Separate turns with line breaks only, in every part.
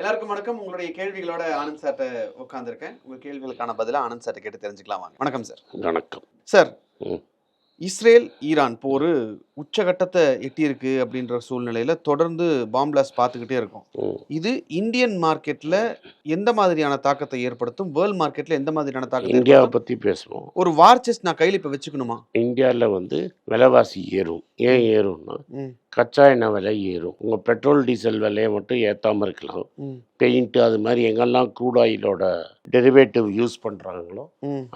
எல்லாருக்கும் வணக்கம். உங்களுடைய கேள்விகளோட ஆனந்த் சார்ட்ட உட்காந்துருக்கேன் உங்க கேள்விகளுக்கான பதிலா ஆனந்த் சார்ட்ட கேட்டு தெரிஞ்சுக்கலாம் வாங்க. வணக்கம் சார்
வணக்கம்.
சார். இஸ்ரேல் ஈரான் போர் உச்சகட்டத்தை எட்டியிருக்கு அப்படின்ற சூழ்நிலையில தொடர்ந்து பாம்பிளாஸ் பார்த்துக்கிட்டே இருக்கும். இது இந்தியன் மார்க்கெட்ல எந்த மாதிரியான தாக்கத்தை ஏற்படுத்தும்? வேர்ல்ட் மார்க்கெட்ல எந்த மாதிரியான தாக்கத்தை
இந்தியாவை? பற்றி பேசுவோம்.
ஒரு வார் செஸ்ட் நான் கையில இப்ப வச்சுக்கணுமா?
இந்தியாவில் வந்து விலைவாசி ஏறும். ஏன் ஏறும்னா கச்சா எண்ணெய் விலை ஏறும். உங்கள் பெட்ரோல் டீசல் விலையை மட்டும் ஏற்றாமல் இருக்கலாம். பெயிண்ட்டு அது மாதிரி எங்கெல்லாம் க்ரூட் ஆயிலோட டெரிவேட்டிவ் யூஸ் பண்ணுறாங்களோ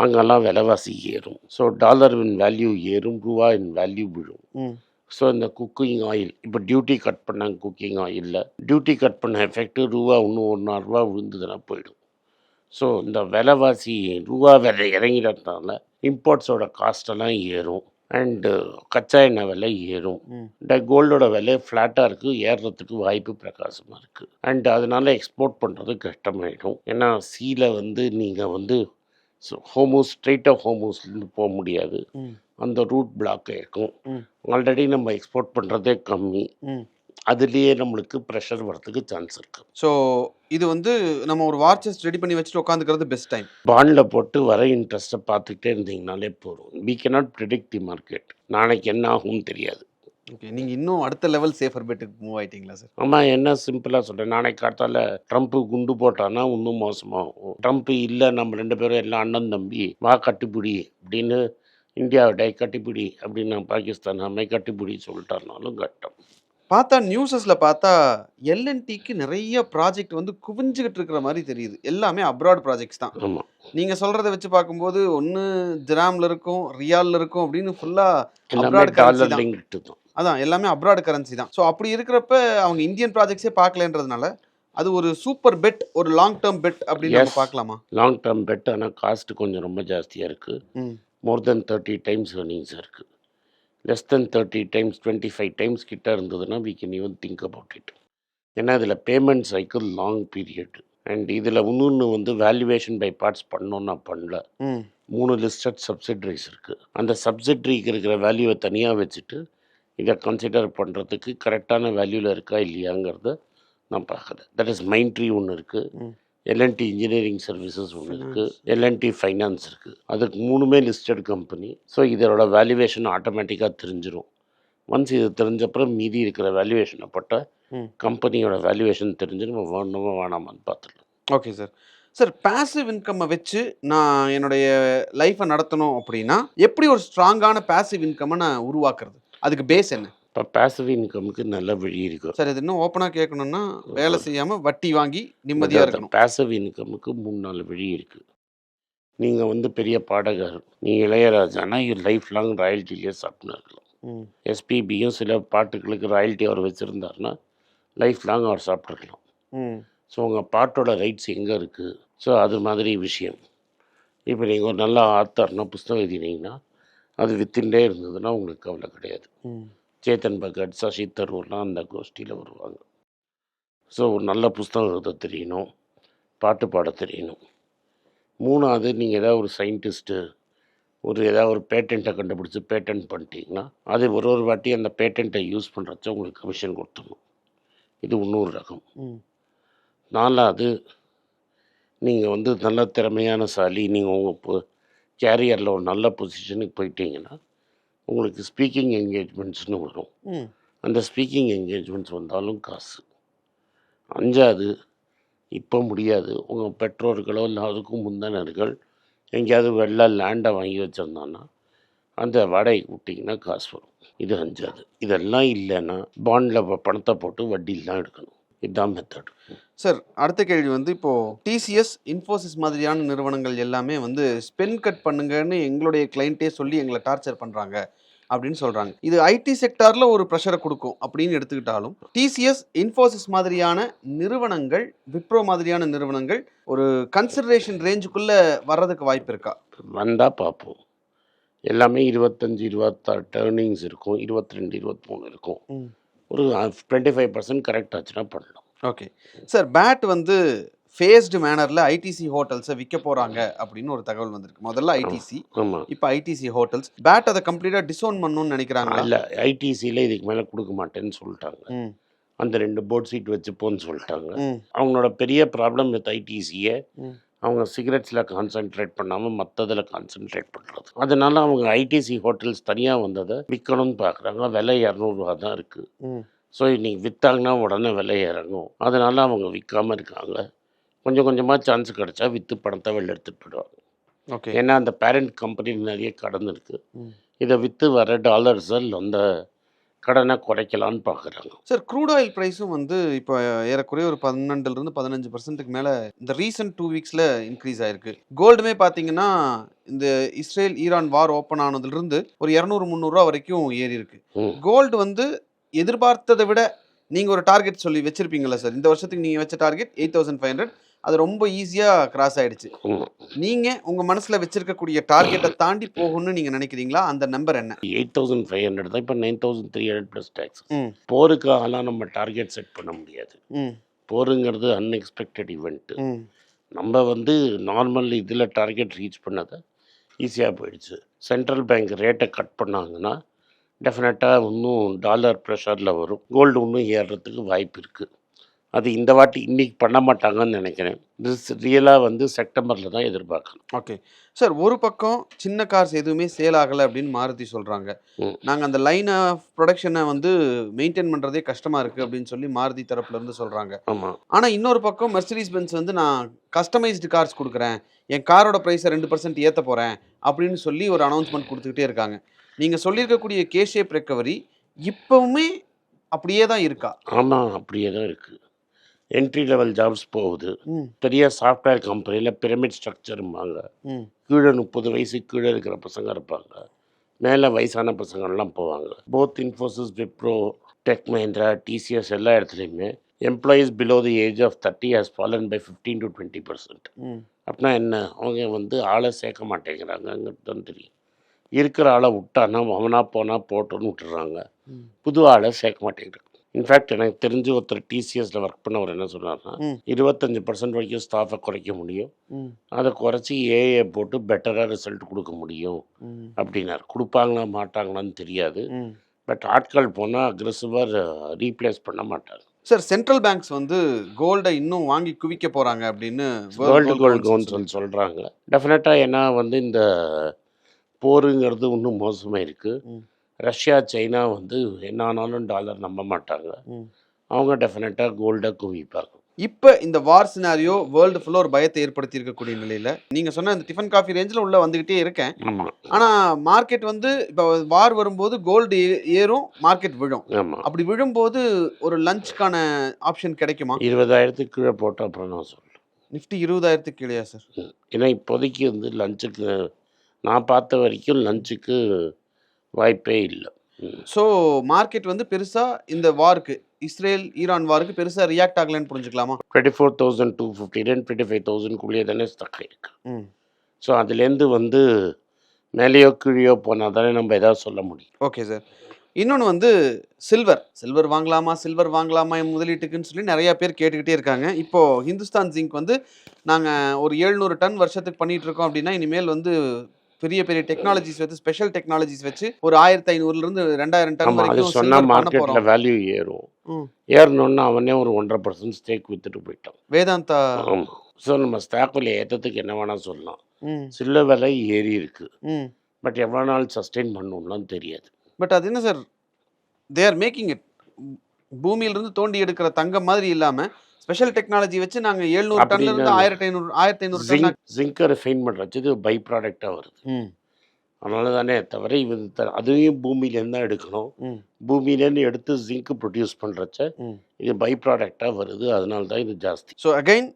அங்கெல்லாம் விலைவாசி ஏறும். ஸோ டாலரின் வேல்யூ ஏறும் ரூபாயின் வேல்யூ விழும். ஸோ இந்த குக்கிங் ஆயில் இப்போ டியூட்டி கட் பண்ணாங்க குக்கிங் ஆயிலில் டியூட்டி கட் பண்ண எஃபெக்ட்டு ரூபா இன்னும் ஒன்றா ரூபா விழுந்ததுன்னா போயிடும். ஸோ இந்த விலைவாசி ரூபா விலை இறங்கிறதுனால இம்போர்ட்ஸோட காஸ்டெல்லாம் ஏறும். அண்டு கச்சா எண்ணெய் விலை ஏறும். இந்த கோல்டோட விலை ஃப்ளாட்டாக இருக்குது ஏறுறதுக்கு வாய்ப்பு பிரகாசமாக இருக்குது அண்ட் அதனால எக்ஸ்போர்ட் பண்ணுறது கஷ்டமாயிடும். ஏன்னா சீல வந்து நீங்கள் வந்து ஹோமோஸ் ஸ்ட்ரெயிட்டாக ஹோமோஸ்லேருந்து போக முடியாது. அந்த ரூட் பிளாக் இருக்கும். ஆல்ரெடி நம்ம எக்ஸ்போர்ட் பண்ணுறதே கம்மி. அதுலேயே நம்மளுக்கு ப்ரெஷர் வரதுக்கு சான்ஸ் இருக்குது
ஸோ இது வந்து நம்ம ஒரு வார் செஸ்ட் ரெடி பண்ணி வச்சுட்டு உட்காந்துக்கிறது பெஸ்ட் டைம்
பாண்டில் போட்டு வர இன்ட்ரெஸ்ட்டை பார்த்துக்கிட்டே இருந்தீங்கனாலே போதும். We cannot predict the market நாளைக்கு என்ன ஆகும்னு தெரியாது.
ஓகே நீங்க இன்னும் அடுத்த லெவல் சேஃபர் பெட்டுக்கு மூவ் ஆயிட்டீங்களா சார்
ஆமாம் என்ன சிம்பிளாக சொல்கிறேன் நாளைக்கு காத்தால ட்ரம்ப்பு குண்டு போட்டான்னா இன்னும் மோசமாகும். ட்ரம்ப் இல்லை நம்ம ரெண்டு பேரும் எல்லாம் அண்ணன் தம்பி வா கட்டிப்பிடி அப்படின்னு இந்தியாவிட கட்டிப்பிடி அப்படின்னு பாகிஸ்தான் அம்மை கட்டிப்பிடி சொல்லிட்டாருனாலும் கட்டம்.
பார்த்தா நியூஸஸ்ல பார்த்தா எல்என்டிக்கு நிறைய ப்ராஜெக்ட் வந்து குவிஞ்சுகிட்டு இருக்கிற மாதிரி தெரியுது. எல்லாமே அப்ராட் ப்ராஜெக்ட்ஸ் தான்.
ஆமாம்
நீங்க சொல்றத வச்சு பார்க்கும்போது ஒன்று திராம்ல இருக்கும் ரியால்ல இருக்கும் அப்படின்னு ஃபுல்லா
எல்லாமே
Abroad currency
டாலர்
தான். அதான் எல்லாமே அப்ராட் கரன்சி தான். ஸோ அப்படி இருக்கிறப்ப அவங்க இந்தியன் ப்ராஜெக்ட்ஸே பார்க்கலன்றதுனால அது ஒரு சூப்பர் பெட் ஒரு லாங் டேர்ம் பெட் அப்படின்னு நம்ம. பார்க்கலாமா?
லாங் டேர்ம் பெட் ஆனால் காஸ்ட் கொஞ்சம் ரொம்ப ஜாஸ்தியாக இருக்குது more than thirty times earnings இருக்குது less than thirty times twenty five times கிட்ட இருந்ததுன்னா we can even think about it ஏன்னா இதில் payment cycle long period and இதில் இன்னொன்று வந்து வேல்யூவேஷன் பை பார்ட்ஸ் பண்ணோன்னா பண்ணல. மூணு லிஸ்டட் சப்சிடரிஸ் இருக்குது அந்த சப்சிடரிக்கு இருக்கிற வேல்யூவை தனியாக வச்சுட்டு இதை கன்சிடர் பண்ணுறதுக்கு கரெக்டான வேல்யூவில் இருக்கா இல்லையாங்கிறத நான் பார்க்குறேன் தட் இஸ் மைண்ட் ட்ரீ ஒன்று இருக்குது. எல்என்டி இன்ஜினியரிங் சர்வீசஸ் ஒன்று இருக்குது. எல்என்டி ஃபைனான்ஸ் இருக்குது அதுக்கு மூணுமே லிஸ்டட் கம்பெனி ஸோ இதோட வேல்யூவேஷன் ஆட்டோமேட்டிக்காக தெரிஞ்சிடும் ஒன்ஸ் இது தெரிஞ்சப்புறம் மீதி இருக்கிற வேல்யூவேஷனை பட்ட. கம்பெனியோட வேல்யூவேஷன் தெரிஞ்சு நம்ம வேணுமா வேணாமான்னு பார்த்துடலாம்
ஓகே சார் சார் பாசிவ் இன்கம்மை வச்சு நான் என்னுடைய லைஃப்பை நடத்தணும் அப்படின்னா எப்படி ஒரு ஸ்ட்ராங்கான பாசிவ் இன்கம்மை நான் உருவாக்குறது? அதுக்கு பேஸ் என்ன?
இப்போ பேசிவ் இன்கமுக்கு நல்ல வழி இருக்குது
சார் இது இன்னும் ஓப்பனாக கேட்கணும்னா வேலை செய்யாமல் வட்டி வாங்கி நிம்மதியாக இருக்கணும்.
பேசிவ் இன்கமுக்கு மூணு நாலு வழி இருக்குது நீங்கள் வந்து பெரிய பாடகர் நீ இளையராஜானா லைஃப் லாங் ராயல்ட்டிலேயே சாப்பிட்னு இருக்கலாம்
ம்.
எஸ்பிபியும் சில பாட்டுகளுக்கு ராயல்ட்டி அவர் வச்சுருந்தாருன்னா லைஃப் லாங் அவர் சாப்பிட்ருக்கலாம் ஸோ உங்கள் பாட்டோட ரைட்ஸ் எங்கே இருக்குது ஸோ அது மாதிரி விஷயம். இப்போ நீங்கள் ஒரு நல்ல ஆத்தர்னா புஸ்தகம் எழுதினீங்கன்னா அது வித்தின்டே இருந்ததுன்னா உங்களுக்கு கவலை கிடையாது. சேத்தன் பகத் சசி தரூர்லாம் அந்த கோஷ்டியில் வருவாங்க. ஸோ ஒரு நல்ல புஸ்தகம் எழுத தெரியணும் பாட்டு பாட தெரியணும். மூணாவது நீங்கள் ஏதாவது ஒரு சயின்டிஸ்ட்டு ஒரு ஏதாவது ஒரு பேட்டண்ட்டை கண்டுபிடிச்சி பேட்டன்ட் பண்ணிட்டீங்கன்னா அது ஒரு ஒரு வாட்டி அந்த பேட்டண்ட்டை யூஸ் பண்ணுறச்ச உங்களுக்கு கமிஷன் கொடுத்துடணும். இது இன்னொரு ரகம். நாலாவது நீங்கள் வந்து நல்ல திறமையான சாலி நீங்கள் உங்கள் கேரியரில் ஒரு நல்ல பொசிஷனுக்கு போயிட்டீங்கன்னா உங்களுக்கு ஸ்பீக்கிங் என்கேஜ்மெண்ட்ஸ்னு வரும். அந்த ஸ்பீக்கிங் என்கேஜ்மெண்ட்ஸ் வந்தாலும் காசு. அஞ்சாவது இப்போ முடியாது. உங்கள் பெற்றோர்களோ இல்லை அதுக்கும் முந்தினர்கள் எங்கேயாவது வெள்ள லேண்டை வாங்கி வச்சுருந்தான்னா அந்த வாடகைக்கு விட்டிங்கன்னா காசு வரும். இது அஞ்சாவது. இதெல்லாம் இல்லைன்னா பாண்டில் பணத்தை போட்டு வட்டியில் தான் எடுக்கணும். இதுதான் மெத்தட்
சார் அடுத்த கேள்வி வந்து இப்போ டிசிஎஸ் இன்ஃபோசிஸ் மாதிரியான நிறுவனங்கள் எல்லாமே வந்து ஸ்பென் கட் பண்ணுங்கன்னு எங்களுடைய கிளைண்ட்டே சொல்லி எங்களை டார்ச்சர் பண்றாங்க அப்படின்னு சொல்றாங்க. இது ஐடி செக்டார்ல ஒரு ப்ரெஷரை கொடுக்கும் அப்படின்னு எடுத்துக்கிட்டாலும் டிசிஎஸ் இன்ஃபோசிஸ் மாதிரியான நிறுவனங்கள் விப்ரோ மாதிரியான நிறுவனங்கள் ஒரு கன்சிடரேஷன் ரேஞ்சுக்குள்ள வர்றதுக்கு வாய்ப்பு இருக்கா?
வந்தால் பார்ப்போம். எல்லாமே இருபத்தஞ்சி இருபத்தாறு டேர்னிங்ஸ் இருக்கும் இருபத்தி ரெண்டு இருபத்தி மூணு இருக்கும். ஒரு டுவெண்ட்டி ஃபைவ் பர்சன்ட் கரெக்ட் ஆச்சுன்னா பண்ணலாம்.
ஓகே. சார் பேட் வந்து ஃபேஸ்டு மேனரில் ஐடிசி ஹோட்டல்ஸை விற்க போகிறாங்க அப்படின்னு ஒரு தகவல் வந்திருக்கு. முதல்ல ஐடிசி
ஆமாம்
இப்போ ஐடிசி ஹோட்டல்ஸ் பேட் அதை கம்ப்ளீட்டாக டிசோன் பண்ணணும்னு நினைக்கிறாங்களா?
இல்லை ஐடிசியில் இதுக்கு மேலே கொடுக்க மாட்டேன்னு சொல்லிட்டாங்க. அந்த ரெண்டு போர்ட் சீட் வச்சுப்போன்னு சொல்லிட்டாங்க. அவங்களோட பெரிய ப்ராப்ளம் வித் ஐடிசியை. அவங்க சிகரெட்ஸில் கான்சென்ட்ரேட் பண்ணாமல் மற்றதில் கான்சென்ட்ரேட் பண்ணுறது அதனால அவங்க ஐடிசி ஹோட்டல்ஸ் தனியாக வந்ததை விற்கணும்னு பார்க்குறாங்க விலை இரநூறுவா தான் இருக்குது ஸோ இன்னைக்கு விற்றாங்கன்னா உடனே விலை இறங்கும். அதனால அவங்க விற்காம இருக்காங்க. கொஞ்சம் கொஞ்சமாக சான்ஸ் கிடைச்சா விற்று பணத்தை வெளில எடுத்துகிட்டு போயிடுவாங்க.
ஓகே.
ஏன்னா அந்த பேரண்ட் கம்பெனியில் நிறைய கடன் இருக்குது. இதை விற்று வர டாலர்ஸில் அந்த கடனை குறைக்கலான்னு பார்க்குறாங்க
சார் க்ரூட் ஆயில் ப்ரைஸும் வந்து இப்போ ஏறக்குறைய ஒரு பன்னெண்டுலேருந்து பதினஞ்சு பர்சன்ட்டுக்கு மேலே இந்த ரீசன்ட் டூ வீக்ஸில் இன்க்ரீஸ் ஆயிருக்கு. கோல்டுமே பார்த்தீங்கன்னா இந்த இஸ்ரேல் ஈரான் வார் ஓப்பன் ஆனதுலேருந்து ஒரு இரநூறு முந்நூறுரூவா வரைக்கும் ஏறி இருக்கு. கோல்டு வந்து எதிர்பார்த்ததை விட நீங்கள் ஒரு டார்கெட் சொல்லி வச்சிருப்பீங்களா சார் இந்த வருஷத்துக்கு நீங்கள் வச்ச target eight thousand five hundred அது ரொம்ப ஈஸியாக கிராஸ் ஆயிடுச்சு. நீங்கள் உங்கள் மனசில் வச்சிருக்கக்கூடிய டார்கெட்டை தாண்டி போகணும்னு நீங்கள் நினைக்கிறீங்களா? அந்த நம்பர் என்ன?
எயிட் தௌசண்ட் ஃபைவ் ஹண்ட்ரட் தான் இப்போ nine thousand three hundred plus tax போருக்கு ஆனால் நம்ம டார்கெட் செட் பண்ண முடியாது. போருங்கிறது அன்எக்ஸ்பெக்டட் இவெண்ட்டு நம்ம வந்து நார்மல் இதில் டார்கெட் ரீச் பண்ணதை ஈஸியாக போயிடுச்சு. சென்ட்ரல் பேங்க் ரேட்டை கட் பண்ணாங்கன்னா டெஃபினட்டாக இன்னும் டாலர் ப்ரெஷரில் வரும். கோல்டு இன்னும் ஏறுறதுக்கு வாய்ப்பு இருக்குது அது இந்த வாட்டி இன்னைக்கு பண்ண மாட்டாங்கன்னு நினைக்கிறேன். திஸ் ரியலாக வந்து செப்டம்பரில் தான் எதிர்பார்க்கணும்.
ஓகே. சார் ஒரு பக்கம் சின்ன கார்ஸ் எதுவுமே சேல் ஆகலை அப்படின்னு மாருதி சொல்கிறாங்க. நாங்கள் அந்த லைன் ஆஃப் ப்ரொடக்ஷனை வந்து மெயின்டைன் பண்ணுறதே கஷ்டமாக இருக்குது அப்படின்னு சொல்லி மாருதி தரப்புல இருந்து சொல்கிறாங்க
ஆமாம்
ஆனால் இன்னொரு பக்கம் மெர்சிடிஸ் பென்ஸ் வந்து நான் கஸ்டமைஸ்டு கார்ஸ் கொடுக்குறேன். என் காரோட ப்ரைஸை ரெண்டு பர்சன்ட் ஏற்ற போகிறேன் அப்படின்னு சொல்லி ஒரு அனௌன்ஸ்மெண்ட் கொடுத்துக்கிட்டே இருக்காங்க. நீங்கள் சொல்லியிருக்கக்கூடிய கே ஷேப் ரெக்கவரி இப்போவுமே அப்படியே தான் இருக்கா?
ஆமாம் அப்படியே தான் இருக்குது என்ட்ரி லெவல் ஜாப்ஸ் போகுது. பெரிய சாஃப்ட்வேர் கம்பெனியில் பிரமிட் ஸ்ட்ரக்சரும்பாங்க கீழே முப்பது வயசு கீழே இருக்கிற பசங்க இருப்பாங்க. மேலே வயசான பசங்கள்லாம் போவாங்க. Both Infosys Wipro tech Mahindra TCS எல்லா இடத்துலையுமே employees below the age of thirty has fallen by fifteen to twenty percent அப்படின்னா என்ன? அவங்க வந்து ஆளை சேர்க்க மாட்டேங்கிறாங்கங்கிறது தான் தெரியும். இருக்கிற ஆளை விட்டானா அவனா போனால் போட்டோன்னு விட்டுறாங்க. புது ஆளை சேர்க்க மாட்டேங்கிறாங்க. இன்ஃபேக்ட் எனக்கு தெரிஞ்சு ஒருத்தர் டிசிஎஸ்ல ஒர்க் பண்ணவர் என்ன சொன்னார்னா. இருபத்தஞ்சு பர்சன்ட் வரைக்கும் ஸ்டாஃபை குறைக்க முடியும். அதை குறைச்சி ஏஏ போட்டு பெட்டராக ரிசல்ட் கொடுக்க முடியும். அப்படின்னாரு. கொடுப்பாங்களா மாட்டாங்களான்னு தெரியாது. பட் ஆட்கள் போனால் அக்ரெசிவாக ரீப்ளேஸ் பண்ண மாட்டாங்க.
சார் சென்ட்ரல் பேங்க்ஸ் வந்து கோல்டை இன்னும் வாங்கி குவிக்க போறாங்க அப்படின்னு
வேர்ல்டு கோல்டு கவுன்சில் சொல்கிறாங்க டெஃபினட்டாக ஏன்னா வந்து இந்த போருங்கிறது இன்னும் மோசமாக இருக்குது. ரஷ்யா சைனா வந்து என்ன ஆனாலும் டாலர் நம்ப மாட்டாங்க. அவங்க டெஃபினட்டாக கோல்டை குவிப்பாங்க.
இப்போ இந்த வார் சினாரியோ வேர்ல்டு ஃபுல்லாக ஒரு பயத்தை ஏற்படுத்தி இருக்கக்கூடிய நிலையில நீங்க சொன்ன இந்த டிஃபன் காஃபி ரேஞ்சில் உள்ள வந்துகிட்டே இருக்கேன்.
ஆமாம்
ஆனா மார்க்கெட் வந்து இப்போ வார் வரும்போது கோல்டு ஏறும் மார்க்கெட் விழும்.
ஆமாம்
அப்படி விழும்போது ஒரு லஞ்சுக்கான ஆப்ஷன் கிடைக்குமா?
இருபதாயிரத்துக்கு கீழே போட்டால் அப்புறம் நான் சொல்கிறேன்
நிஃப்டி இருபதாயிரத்துக்கு கீழேயா சார்
ஏன்னா இப்போதைக்கு வந்து லஞ்சுக்கு நான் பார்த்த வரைக்கும் லஞ்சுக்கு வாய்ப்பே இல்லை.
ஸோ மார்க்கெட் வந்து பெருசா இந்த வாருக்கு இஸ்ரேல் ஈரான் வாருக்கு பெருசா ரியாக்ட் ஆகலைன்னு புரிஞ்சுக்கலாமா?
Twenty four thousand two fifty ரெண்டு டுவெண்ட்டி ஃபைவ் தௌசண்ட்குள்ளேயே தானே ஸ்டக் ஆயிருக்கு.
ம்.
ஸோ அதுலேருந்து வந்து மேலேயோ கீழேயோ போனால் தானே நம்ம எதாவது சொல்ல முடியும்.
ஓகே சார் இன்னொன்று வந்து சில்வர் சில்வர் வாங்கலாமா? சில்வர் வாங்கலாமா? என் முதலீட்டுக்குன்னு சொல்லி நிறைய பேர் கேட்டுக்கிட்டே இருக்காங்க. இப்போ ஹிந்துஸ்தான் ஜிங்க் வந்து நாங்கள் ஒரு எழுநூறு டன் வருஷத்துக்கு பண்ணிட்டு இருக்கோம் அப்படின்னா இனிமேல் வந்து பெரிய பெரிய டெக்னாலஜிஸ் வச்சு ஸ்பெஷல் டெக்னாலஜிஸ் வச்சு ஒரு ஆயிரத்தி ஐநூறுலேருந்து ரெண்டாயிரம் டன் வரைக்கும்
மார்க்கெட்டில்
போகிறோம்
வேல்யூ ஏறும்.
ம்.
ஏறணுன்னா அவனே ஒரு ஒன்றரை பர்சன்ட் ஸ்டேக் வித்துட்டு போயிட்டான்.
வேதாந்தா.
ஆமாம் ஸோ நம்ம ஸ்டாக்கில் ஏற்றத்துக்கு என்ன வேணால் சொல்லலாம். சில்ல விலை ஏறி இருக்கு. பட் எவ்வளோ நாள் சஸ்டெயின் பண்ணணும்லாம் தெரியாது.
பட் அது என்ன sir they are making it பூமியிலிருந்து தோண்டி எடுக்கிற தங்கம் மாதிரி இல்லாம ஸ்பெஷல் டெக்னாலஜி வச்சு நாங்க எழுநூறு டன்ல இருந்து ஆயிரத்தி ஐநூறு ஆயிரத்தி ஐநூறு டன்
ஜிங்க் ரிஃபைன் பண்ணுறது இது பை ப்ராடக்டாக வருது. அதனால தானே தவிர இது அதையும் பூமியிலேருந்து தான் எடுக்கணும். பூமியிலேருந்து எடுத்து ஜிங்க் ப்ரொடியூஸ் பண்ணுறச்ச இது பை ப்ராடக்டாக வருது. அதனால தான் இது ஜாஸ்தி.
ஸோ அகைன்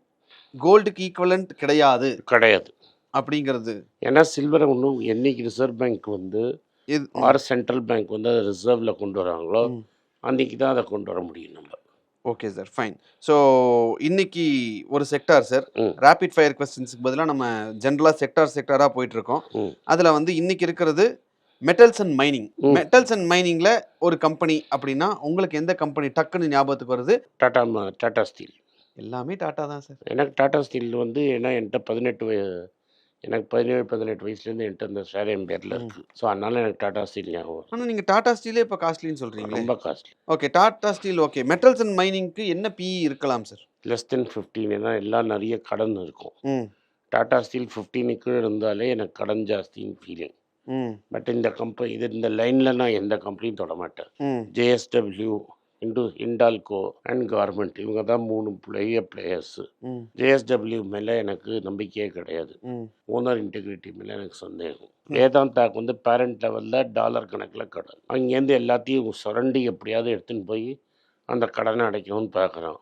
கோல்டுக்கு ஈக்குவலண்ட் கிடையாது.
கிடையாது.
அப்படிங்கிறது.
ஏன்னா சில்வரை ஒன்றும் என்னைக்கு ரிசர்வ் பேங்க் வந்து
இது
ஆர் சென்ட்ரல் பேங்க் வந்து அதை ரிசர்வில் கொண்டு வராங்களோ. அன்றைக்கி தான் அதை கொண்டு வர முடியும் நம்ம.
ஓகே சார் ஃபைன் ஸோ இன்னைக்கு ஒரு செக்டார் சார். ரேபிட் ஃபயர் கொஸ்டின்ஸுக்கு பதிலாக நம்ம ஜென்ரலாக செக்டார் செக்டாராக போயிட்டு இருக்கோம். அதில் வந்து இன்னைக்கு இருக்கிறது metals and mining. Metals and மைனிங்கில் ஒரு கம்பெனி அப்படின்னா உங்களுக்கு எந்த கம்பெனி டக்குன்னு ஞாபகத்துக்கு வருது?
டாடா ம- டாடா ஸ்டீல்
எல்லாமே டாட்டா தான் சார்
எனக்கு டாடா ஸ்டீல் வந்து ஏன்னா என்கிட்ட பதினெட்டு எனக்கு பதினேழு பதினெட்டு வயசுலேருந்து என்கிட்ட இந்த ஷேர் என் பேரில் இருக்குது ஸோ அதனால எனக்கு டாடா ஸ்டீல் ஞாபகம் வரும்.
ஆனா நீங்க டாடா ஸ்டீலே இப்போ காஸ்ட்லின்னு சொல்றீங்களே?
ரொம்ப costly.
Okay Tata steel okay metals and மைனிங்க்கு என்ன பிஇ இருக்கலாம் சார்
லெஸ் தென் ஃபிஃப்டீன் ஏன்னா எல்லாம் நிறைய கடன் இருக்கும். டாடா ஸ்டீல் ஃபிஃப்டீனுக்கு இருந்தாலே எனக்கு கடன் ஜாஸ்தின்னு ஃபீலிங் பட் இந்த கம்பெனி இது இந்த லைனில் நான் எந்த கம்பெனியும் தொட மாட்டேன்.
ம்.
ஜேஎஸ்டபிள்யூ இண்டு ஹிண்டால்கோ அண்ட் கார்மெண்ட் இவங்க தான் மூணு பெரிய பிளேயர்ஸு ஜேஎஸ்டபிள்யூ மேலே எனக்கு நம்பிக்கையே கிடையாது. ஓனர் இன்டெகிரிட்டி மேலே எனக்கு சந்தேகம். வேதாந்தாக்கு வந்து பேரண்ட் லெவலில் டாலர் கணக்கில் கடன். அங்கேருந்து எல்லாத்தையும் சுரண்டி எப்படியாவது எடுத்துன்னு போய் அந்த கடனை அடைக்கணும்னு பார்க்குறான்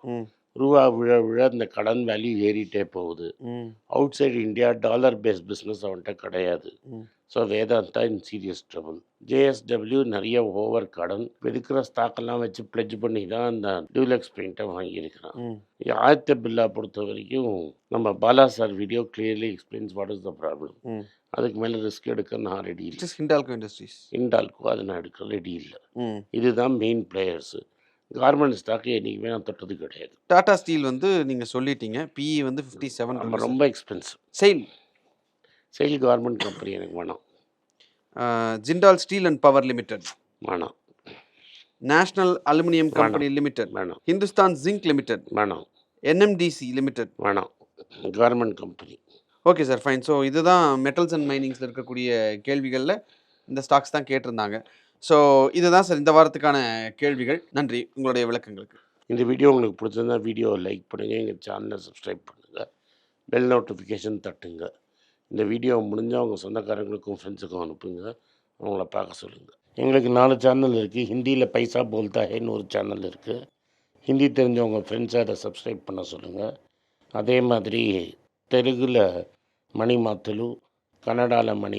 ரூபா விழ விழ இந்த கடன் வேல்யூ ஏறிட்டே போகுது. Outside India dollar base business அவன்கிட்ட கிடையாது. So Vedanta in serious trouble. JSW நிறைய ஓவர் கடன் இருக்கிற ஸ்டாக்கெல்லாம் வச்சு பிளெஜ் பண்ணி தான் அந்த டியூலெக்ஸ் பெயிண்ட்டை வாங்கியிருக்கிறான்.
ம்.
ஆதித்ய பில்லா பொறுத்த வரைக்கும் நம்ம Bala sir video clearly explains what is the problem அதுக்கு மேலே ரிஸ்க் எடுக்க நான் ரெடி இல்லை
இட்ஸ் ஹிண்டால்கோ இண்டஸ்ட்ரீஸ்
இண்டால்கோ அதை நான் எடுக்க ரெடி இல்லை. இதுதான் மெயின் பிளேயர்ஸு கார்மெண்ட் ஸ்டாக்கு என்றைக்குமே நான் தொட்டது கிடையாது.
டாடா ஸ்டீல் வந்து நீங்க சொல்லிட்டீங்க. பிஇ வந்து ஃபிஃப்டி செவன்
நம்ம ரொம்ப expensive
SAIL
SAIL government company எனக்கு வேணாம்.
Jindal steel and power limited
வேணாம்.
நேஷனல் அலுமினியம் கம்பெனி லிமிடெட்
வேணாம்.
ஹிந்துஸ்தான் ஜிங்க் லிமிடெட்
வேணாம்.
என்எம்டிசி லிமிடெட்
வேணாம். Government company
okay sir fine so இதுதான் மெட்டல்ஸ் அண்ட் மைனிங்ஸில் இருக்கக்கூடிய கேள்விகளில் இந்த ஸ்டாக்ஸ் தான் கேட்டிருந்தாங்க. ஸோ இதுதான் சார் இந்த வாரத்துக்கான கேள்விகள். நன்றி. உங்களுடைய விளக்கங்களுக்கு.
இந்த வீடியோ உங்களுக்கு பிடிச்சிருந்தா வீடியோ லைக் பண்ணுங்கள் எங்கள் சேனலை சப்ஸ்கிரைப் பண்ணுங்கள் பெல் நோட்டிஃபிகேஷன் தட்டுங்க. இந்த வீடியோ முடிஞ்சால் உங்கள் சொந்தக்காரங்களுக்கும் ஃப்ரெண்ட்ஸுக்கும் அனுப்புங்க. அவங்கள பார்க்க சொல்லுங்கள் எங்களுக்கு நாலு சேனல் இருக்குது ஹிந்தியில் பைசா போல்தா ஹேன்னு ஒரு சேனல் இருக்குது ஹிந்தி தெரிஞ்சவங்க ஃப்ரெண்ட்ஸை அதை சப்ஸ்கிரைப் பண்ண சொல்லுங்கள் அதே மாதிரி தெலுங்கில் மணி மாத்துலு கன்னடாவில் மணி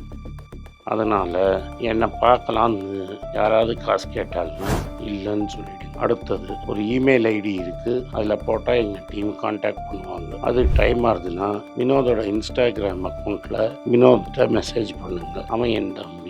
அதனால் என்னை பார்க்கலான்னு யாராவது காசு கேட்டாலும் இல்லைன்னு சொல்லிடு. அடுத்தது ஒரு இமெயில் ஐடி இருக்குது அதில் போட்டால் எங்கள் டீம் காண்டாக்ட் பண்ணுவாங்க. அது டைம் ஆகுதுன்னா வினோதோட இன்ஸ்டாகிராம் அக்கௌண்ட்டில் வினோத்கிட்ட மெசேஜ் பண்ணுங்க. அவன் எந்த